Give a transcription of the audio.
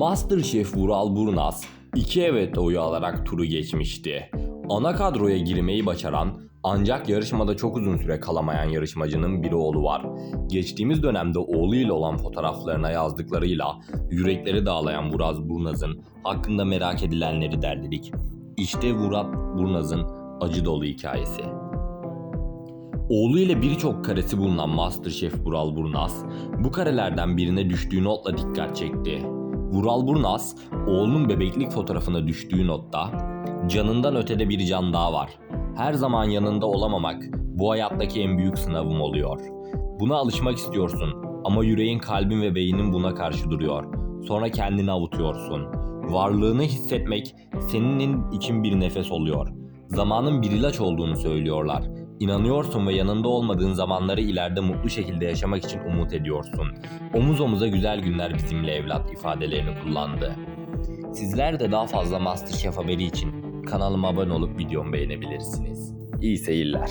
Masterchef Vural Burnaz 2 evet oyu alarak turu geçmişti. Ana kadroya girmeyi başaran ancak yarışmada çok uzun süre kalamayan yarışmacının bir oğlu var. Geçtiğimiz dönemde oğluyla olan fotoğraflarına yazdıklarıyla yürekleri dağlayan Vural Burnaz'ın hakkında merak edilenleri derledik. İşte Vural Burnaz'ın acı dolu hikayesi. Oğlu ile birçok karesi bulunan Masterchef Vural Burnaz, bu karelerden birine düştüğü notla dikkat çekti. Vural Burnaz, oğlunun bebeklik fotoğrafına düştüğü notta, canından ötede bir can daha var. Her zaman yanında olamamak bu hayattaki en büyük sınavım oluyor. Buna alışmak istiyorsun ama yüreğin, kalbin ve beynin buna karşı duruyor. Sonra kendini avutuyorsun. Varlığını hissetmek senin için bir nefes oluyor. Zamanın bir ilaç olduğunu söylüyorlar. İnanıyorsun ve yanında olmadığın zamanları ileride mutlu şekilde yaşamak için umut ediyorsun. Omuz omuza güzel günler bizimle evlat ifadelerini kullandı. Sizler de daha fazla Masterchef haberi için kanalıma abone olup videomu beğenebilirsiniz. İyi seyirler.